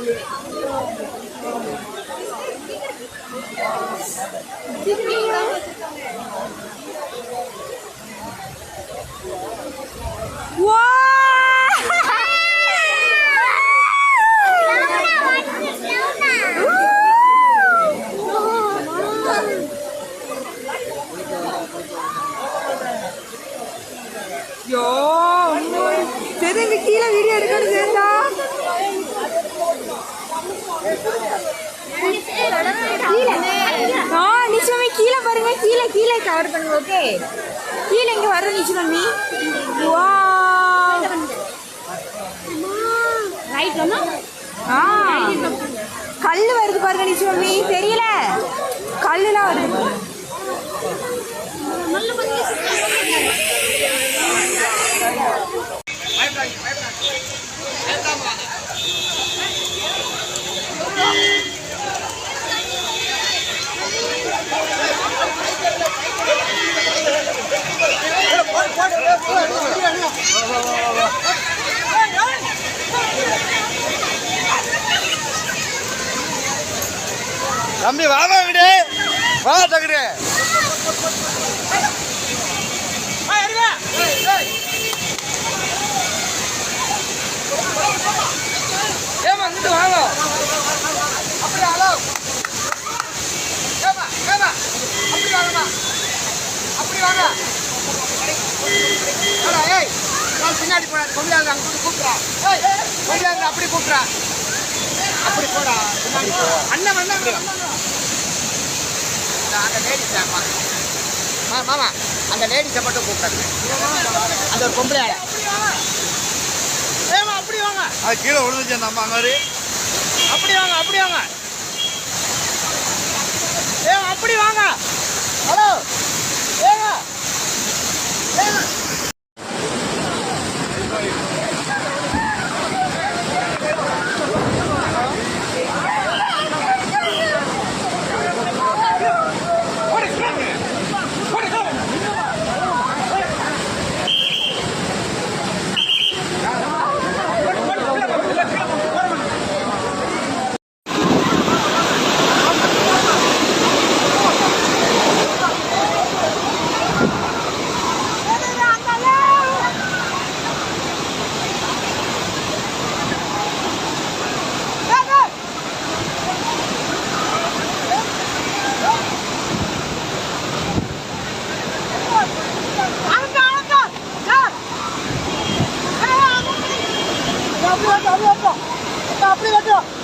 와! 야, 엄마. 쟤들 키랑 이리 하는 거는 된다. ஆ நிச்சயமே கீழே பாருங்க கீழே கீழே கவர் பண்ணுங்க ஓகே கீழே இங்க வர நிச்சயமி வா ஆ. கல் வருது பாருங்க நிச்சயமி தெரியல? கல்லுலாம் வருது. தம்பி வாங்க விடு வா தகுடு ஏமா இங்கிட்டு வாங்க. அப்படி ஹலோ ஏமா ஏமா அப்படி வாங்கம்மா. அப்படி வாங்க. நான் பின்னாடி போனா கொண்டாந்து அங்க கொண்டு கூப்பிட்றா. ஏய் கொண்டாந்து அப்படி கூப்பிட்றா. அப்படி போடா பின்னாடி அண்ணன் வந்தாங்க அந்த லேடிஸ் மா மாமா அந்த லேடிஸை மட்டும் கூப்பிடுங்க அந்த ஒரு பொம்பளை ஆளை. ஏமா அப்படி வாங்க. அது கீழே விழுந்துச்சு அந்த அம்மா மாதிரி அப்படி வாங்க அப்படி வாங்க. ஏங்க அப்படி வாங்க. ஹலோ. அப்படி வெட்டோம் அப்படி வெட்டோம்